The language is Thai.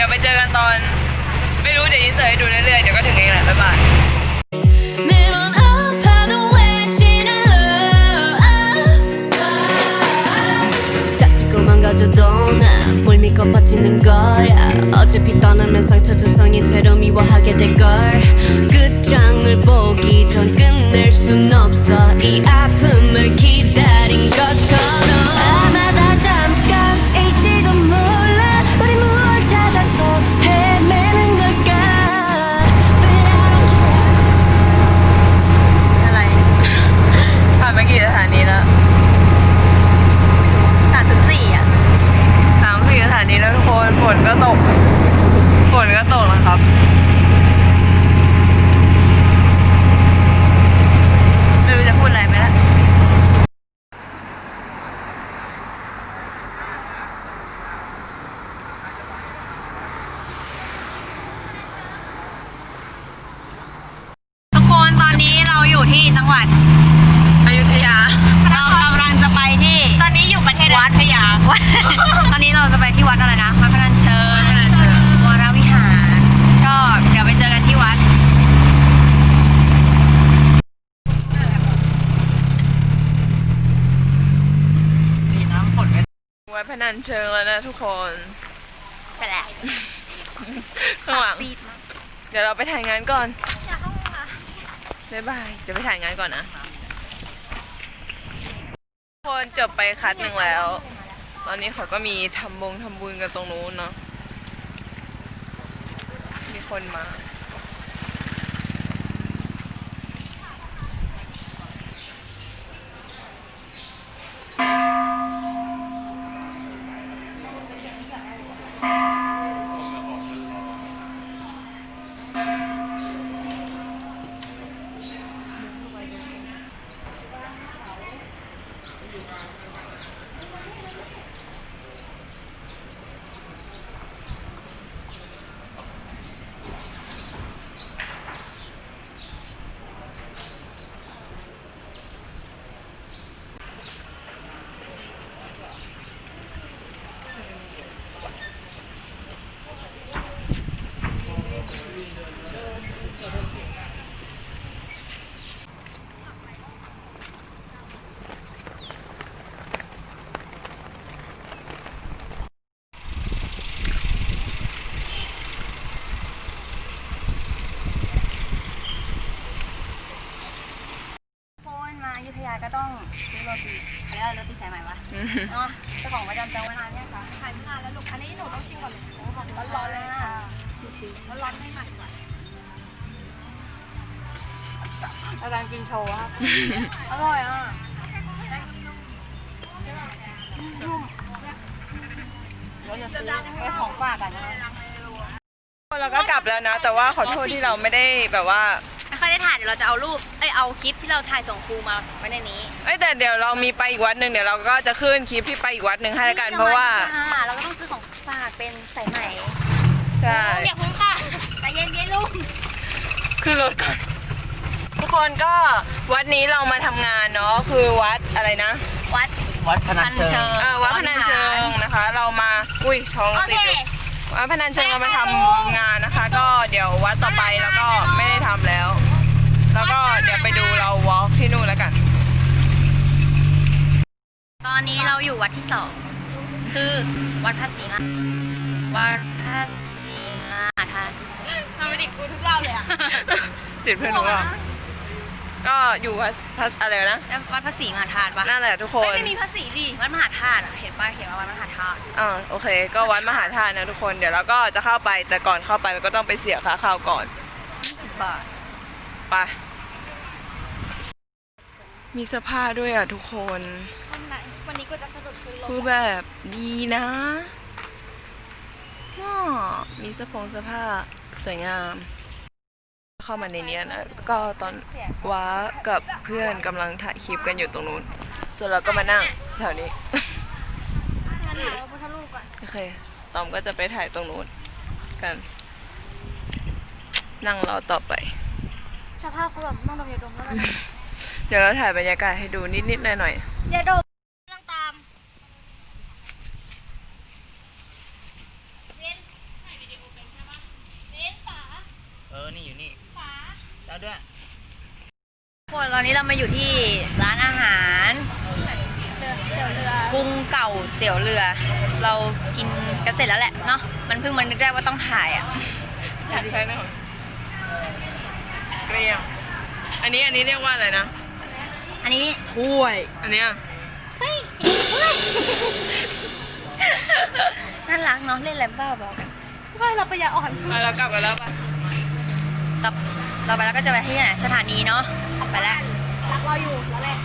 ดี๋ยวไปเจอกันตอน ไม่รู้เดี๋ยวอินเสิร์ตให้ดูเรื่อยๆ เดี๋ยวก็ถึงเองแหละบ๊ายบาย 매번 아파도 외치는 love 다치고 망가져도 난 뭘 믿고 버티는 거야 어차피 떠나면 상처 투성인 채로 미워하게 될걸 끝장을 보기 전 끝낼 순 없어 이 아픔을 기다린 것 นตอนนี้เราอยู่ที่จังหวัดอยุธยา เรากำลังจะไปที่ ตอนนี้อยู่ประเทศวัดพยาวัดตอนนี้เราจะไปที่วัดอะไรนะ วัดพนัญเชิญวรวิหาร ก็เดี๋ยวไปเจอกันที่วัดนี่น้ำฝนวัดพนัญเชิงแล้วนะทุกคนใช่แหละข้างหลังซีดมากเดี๋ยวเราไปถ่ายงานก่อน บ๊ายบายเดี๋ยวไปถ่ายงานก่อนนะคนจบไปคัดหนึ่งแล้ว ตอนนี้เขาก็มีทำบงทำบุญกันตรงนู้นเนาะมีคนมา คนมาอ ยุธยาก็ต้องซื้อโรตีอะไรนะโรตีสายใหม่ปะเนาะเจ้าของประจำจังหวัดนานเนี่ยค่ะขายมานานแล้วลูก อันนี้หนูต้องชิมก่อนเลยโอ้บอกร้อนๆเลยค่ะร้อนๆให้ใหม่ก่อนอาจารย์กินโชว์ครับอร่อยอะนุ่มเดี๋ยวจะซื้อไปของฝากกันนะเราก็กลับแล้วนะ แต่ว่าขอโทษที่เราไม่ได้แบบว่าไม่ ค่อยได้ถ่ายเดี๋ยวเราจะเอารูปเอ้ยเอาคลิปที่เราถ่ายส่งครูมาไว้ในนี้เอ้ยแต่เดี๋ยวเรามีไปอีกวัดหนึ่งเดี๋ยวเราก็จะขึ้นคลิปที่ไปอีกวัดหนึ่งให้แล้วกันเพราะว่าค่ะเราก็ต้องซื้อของฝากเป็นสายไหมใช่อย่าพึ่งค่ะใจเย็นเย็นๆลูกขึ้นรถก่อนทุกคนก็วัดนี้เรามาทำงานเนาะคือวัดอะไรนะ วัดวัดพนัญเชิงเออวัดพนัญเชิงนะคะ เรามาอุ้ยท้องโอติเคดอยู่วัดพนัญเชิงเรามาทำงานนะคะ ก็เดี๋ยววัดต่อไปแล้วก็ไม่ได้ทำแล้ว แล้วก็เดี๋ยวไปดูเราวอล์กที่นู่นแล้วกัน ตอนนี้เราอยู่วัดที่สองคือวัดพระศรีมาวัดพระศรีมาธาตุทำไมติดกูทุกรอบเลยอะ ติดเพื่อนหนูเปล่าก็อยู่วัดพระอะไรนะ วัดพระศรีมหาธาตุปะนั่นแหละทุกคนไม่มีพระศรีดิวัดมหาธาตุอะเห็นป่ะเห็นว่าวัดมหาธาตุอ่าโอเค ก็วัดมหาธาตุนะทุกคนเดี๋ยวเราก็จะเข้าไปแต่ก่อนเข้าไปเราก็ต้องไปเสียค่าเข้าก่อนสิบบาท ไปมีเสื้อผ้าด้วยอะทุกคน วันไหนวันนี้ก็จะสะดุดคือลคือแบบดีนะว้ามีเสื้อผงเสื้อผ้าสวยงาม เข้ามาในเนี้ยนะก็ตอนว้ากับเพื่อนกำลังถ่ายคลิปกันอยู่ตรงนู้น ส่วนเราก็มานั่งแถวนี้โอเค ตอมก็จะไปถ่ายตรงนู้นกัน นั่งรอต่อไป สภาพกูแบบต้องดมยาดมแล้วนะเดี๋ยวเราถ่ายบรรยากาศให้ดูนิดๆหน่อยอย่าโดดต้องตามเว้นถ่ายวิดีโอเป็นใช่ปะเว้นฝาเออ นี่อยู่นี่ฝาแล้วด้วยคนตอนนี้เรามาอยู่ที่ร้านอาหารกรุงเก่าเตี๋ยวเรือ เรากินกันเสร็จแล้วแหละเนาะมันเพิ่งมันนึกได้ว่าต้องถ่ายอะ ๆ ถ่ายแค่นี้เกลียงอันนี้อันนี้เรียกว่าอะไรนะ อันนี้ถ้วย อันเนี้ยเฮ้ยน่ารักเนาะเล่นแลมบ้าบอกกันว่าเราไปยาอ่อนมาแล้วกลับกันแล้วปะต่อต่อไปเราก็จะไปที่ไหนสถานีเนาะไปแล้วรักเราอยู่แล้วแหละ